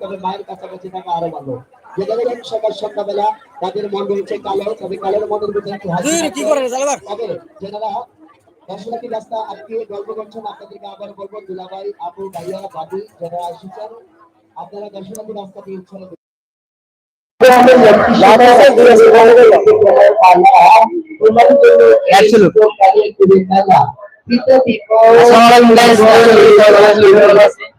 তবে মায়ের কাছাকাছি থাকা আরও ভালো। যে দেখেন সকাল সন্ধ্যাবেলা তাদের মন রয়েছে কালো তবে কালোর মনের ভিতরে একটু হাসি? তবে যেনারা দর্শনার্থী রাস্তা আজকে গল্প করছেন আপনাদেরকে আবার বলব দুলাভাই আপু ভাইয়া ভাবি যারা এসেছেন আপনারা দর্শনার্থী রাস্তা দিয়ে ইচ্ছা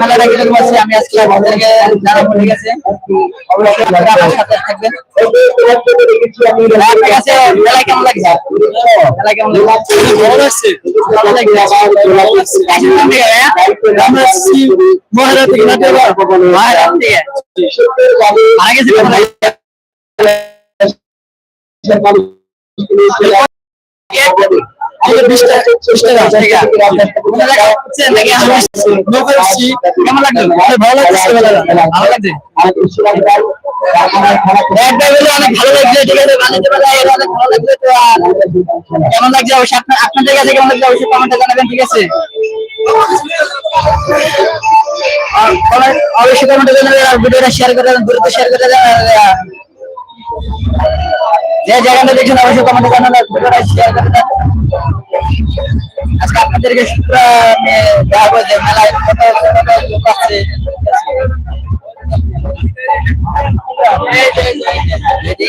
মেলাটা কীরকম হচ্ছে আমি আজকে আপনাদেরকে জানাব ঠিক আছে অবশ্যই আমার সাথে থাকবেন। কাছে মেলা কেমন লাগছে? মেলা কেমন লাগছে? ভালো লাগছে। ভালো লাগছে? আমরা মহারাজ থেকে মহারাজ থেকে মারা গেছে গাছ কেমন ভালো লাগছে। কেমন লাগছে অবশ্যই আপনাদের কাছে কেমন লাগছে অবশ্যই কমেন্টে জানাবেন ঠিক আছে আর সবাই- অবশ্যই কমেন্টে জানাবেন আর ভিডিওটা শেয়ার করে দ্রুত শেয়ার করে দেন যে জায়গাটা দেখছেন অবশ্যই কমেন্টে জানাবেন ভিডিওটা শেয়ার করে দেন আজকে আপনাদেরকে দেখাবো যে মেলায় কত কত লোক আছে Ready? Ready?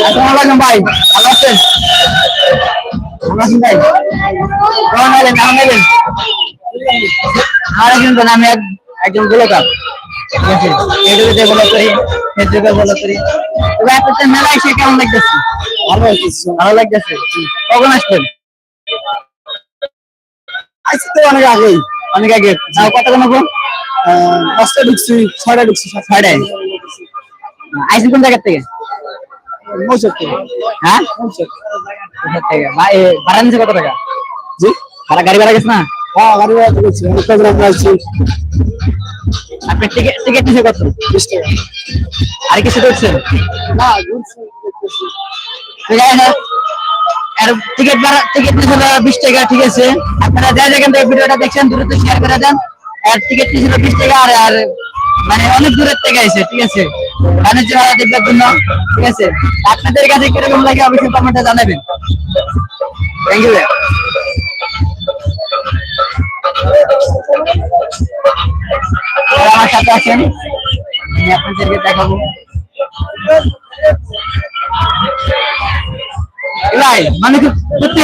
আসসালামু আলাইকুম ভাই ভালো আছেন? ভালো আছেন ভাই? কেমন আছেন? আমি এক একজন করি ফেসবুকে করি। তবে আপনাদের এসে কেমন লাগতেছে? ভালো লাগতেছে। ভালো লাগতেছে? কখন আসবেন? আজকে তো অনেক আগেই। অনেক আগে। তাও কতক্ষণ হব পাঁচটা ঢুকছি ছয়টা ঢুকছি ছয়টায়? আইসি কোন জায়গার থেকে? হ্যাঁ? থেকে। ভাড়া নিচ্ছে কত টাকা? জি? ভাড়া গাড়ি ভাড়া গেছে না? হ্যাঁ গাড়ি ভাড়া আছে আপনি টিকিট টিকিট নিছে কত? বিশ টাকা। আর কিছু করছেন? না আর টিকিট ভাড়া টিকিট নিছিল বিশ টাকা ঠিক আছে। আপনারা যা যেখান থেকে ভিডিওটা দেখছেন দ্রুত শেয়ার করে দেন। আর টিকিট নিছিল বিশ টাকা আর আর মানে অনেক দূরের থেকে এসে ঠিক আছে। বাণিজ্য মেলা দেখবার জন্য ঠিক আছে। আপনাদের কাছে কীরকম লাগে অবশ্যই কমেন্টে জানাবেন। থ্যাংক ইউ আমার সাথে আছেন আমি আপনাদেরকে দেখাবো ভাই মানে কি করতে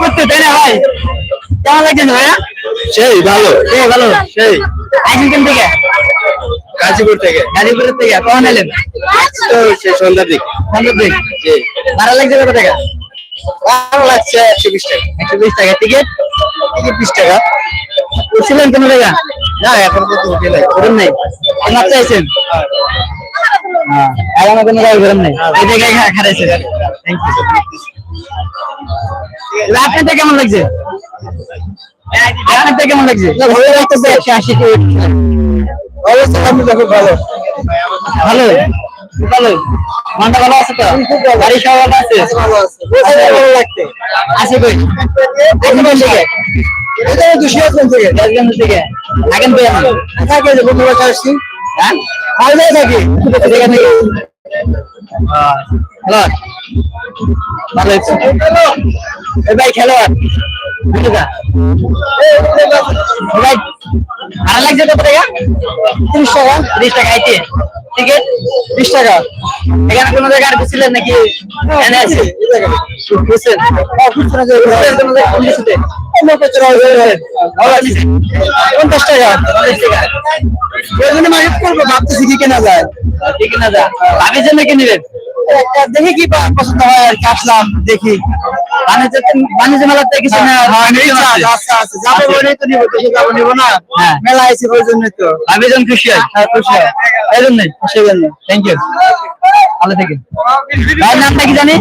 করতে তাই না ভাই কেমন লাগছে ভাইয়া সেই ভালো। এই ভালো। সেই। আইসেন কেন থেকে? গাজীপুর থেকে। গাজীপুরের থেকে? কখন এলেন? তো সেই সন্ধ্যার দিক। পনেরো দিন ভাড়া লাগছে কত টাকা? ভাড়া লাগছে একশো বিশ টাকা। একশো বিশ টাকা। টিকিট? টিকিট বিশ টাকা। উঠছিলেন কোনো জায়গা? না এখন কত হোটেল হোটেল নেই? মাত্র আইছেন এখন কোনো জায়গায় ঘুরেন নাই? এই জায়গায় খারাইছে থ্যাংক ইউ আপনাদের কেমন লাগছে? কেমন লাগছে? ভালো লাগতেছে। একশো আশি টিকিট। অবস্থা ভালো। ভালো? ভালো। মনটা ভালো আছে তো? বাড়ি সব ভালো। আছে? ভালো আছে। কই? এটা দুশিয়াগঞ্জ থেকে রাজগঞ্জ থেকে থাকেন তো থাকে যে বন্ধু বাসা আসছি। হ্যাঁ? ভালো থাকি। হ্যালো ভালো ভাই খেলোয়াড়? ভাড়া লাগছে কত টাকা? তিরিশ টাকা। তিরিশ টাকা আইতে। টিকিট? বিশ টাকা। এখানে কোনো জায়গায় আর বুঝছিলেন নাকি? বুঝছেন? পঞ্চাশ টাকা। পঞ্চাশ টাকা মার্কেট করব ভাবতেছি কি কেনা যায়। কি কেনা যায়? ভাবির জন্য দেখি কি পছন্দ হয় আর কি আসলাম দেখি। বাণিজ্য বাণিজ্য মেলাতে কিছু না যাব বলেই তো নিবো দেশে যাব নিবো না। মেলা আইছি ওই জন্যই তো। আমি জন খুশি হয় হ্যাঁ খুশি হয় এই জন্যই খুশি হবেন থ্যাংক ইউ ভালো থেকে। ভাইয়ের নামটা কি জানি?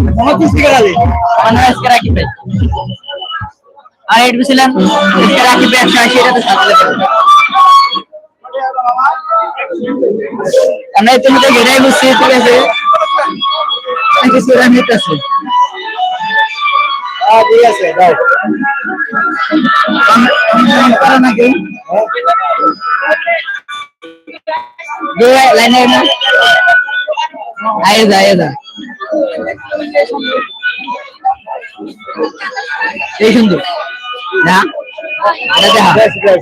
আলী আমার ভাই। আর এড ছিলেন ইস্তিকার ভাই একশো আশি এটা তো আমরা তুমি তো ঘেরাই বুঝছি ঠিক আছে। কিছু নিতেছে ঠিক আছে দাও করো নাকি লাইনে না আয়ে যা আয়ে যা এই সুন্দর না এটা দেখা কলে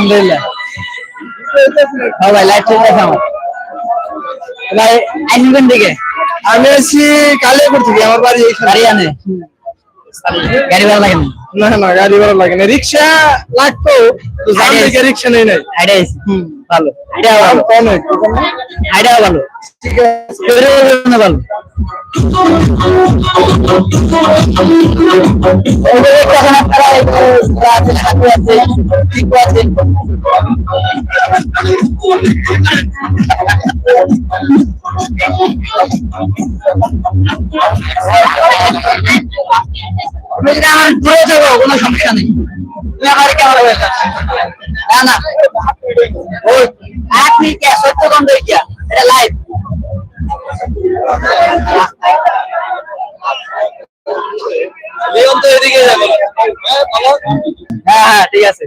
আলহামদুলিল্লাহ। হ্যাঁ ভাই লাইট ঠিক আছে আমার ভাই আইনবেন দিকে? আমি আছি কালিয়াপুর থেকে আমার বাড়ি গাড়ি আনে গাড়ি ভালো লাগে না? না না গাড়ি ভালো লাগে না। রিক্সা লাগতো রিক্সা নেই নাই? ভালো। কম একটু আইডিয়া ভালো। ঠিক আছে। ভালো। ঘুরে যাব কোনো সমস্যা নেই। আমার কেমন না না। আপনি কে সত্য দেখিয়া এটা লাইভ তো এদিকে যাবে। হ্যাঁ হ্যাঁ হ্যাঁ ঠিক আছে।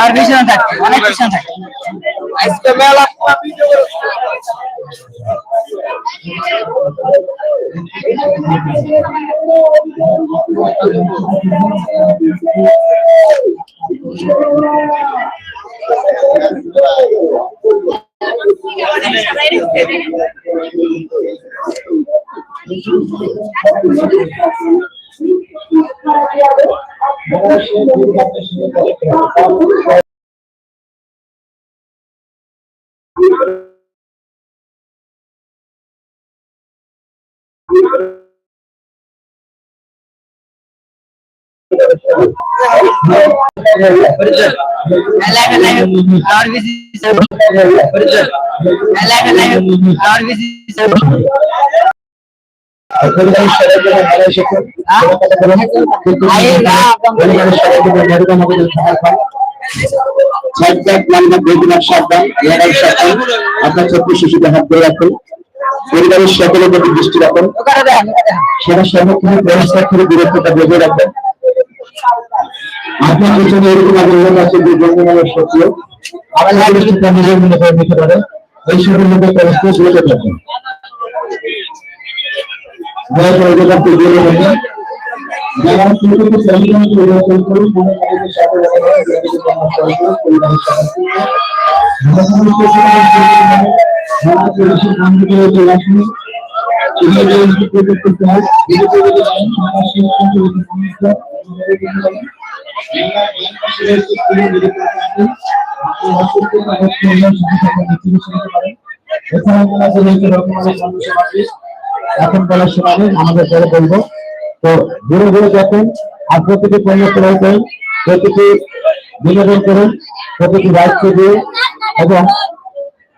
আর বেশি না থাক অনেক বেশি না থাক। আজকে মেলা। সবাই এরাই সাবধান পরিবারের সকলের প্রতি দৃষ্টি রাখুন। সেটা সম্মুখীন ব্যবস্থা থেকে দূরত্বটা বজায় রাখবেন আপনার পেছনে এরকম আগে লোক আছে যে বন্ধুমানের সত্য আবার না দৃষ্টিটা নিজের মনে করে নিতে পারে এই সকল লোকের ব্যবস্থা দূরে থাকবেন দয়া করে এটা করতে দূরে রাখবেন যারা প্রকৃত পরিমাণ পরিবর্তন করুন মনে মনে সাথে পরিবারের সাথে এখন বলার নেই, আমাদের পরে বলব তো ধীরে ধীরে দেখুন আর প্রতিটি পণ্য ক্রয় করুন প্রতিটি বিনোদন করুন প্রতিটি দায়িত্ব দিয়ে এবং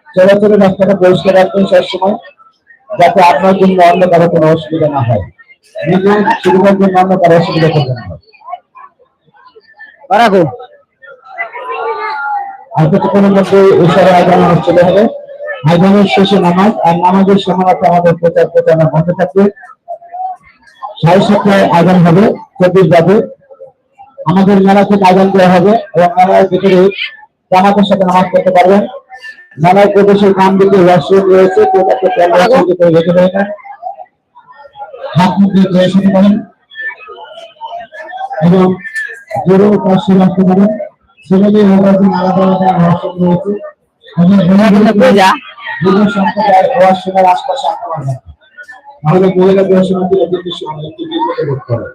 চলাচলের রাস্তাটা পরিষ্কার রাখবেন সবসময় যাতে আপনার জন্য অন্য কারও কোনো অসুবিধা না হয়। নিজের সুবিধার জন্য অন্য কারও অসুবিধা করবেন না রাখো আর কিছুক্ষণের মধ্যে ঈশ্বরের আয়োজন অনুষ্ঠিত হবে। আয়োজনের শেষে নামাজ আর নামাজের সময়তে আমাদের প্রচার প্রচারণা বন্ধ থাকবে। সাড়ে সাতটায় আয়োজন হবে চব্বিশ বাজে। আমাদের মেলা থেকে আয়োজন দেওয়া হবে এবং মেলার ভিতরে জামাতের সাথে নামাজ পড়তে পারবেন। মেলার প্রবেশের ডান দিকে ওয়াশরুম রয়েছে ক্যামেরা করে রেখে দেবেন হাত মুখ দিয়ে ধুয়ে শুতে পারেন। এবং জোরে পাশে রাখতে পারেন ছেলেদের মোবাইল আলাদা আলাদা ওয়াশরুম রয়েছে। এবং যা বিভিন্ন সম্প্রদায়ের ওয়াশরুমের আশপাশে আঁকা আমাদের মহিলা বিবাহ সমিতির একটি একটি বিপদে বোধ করে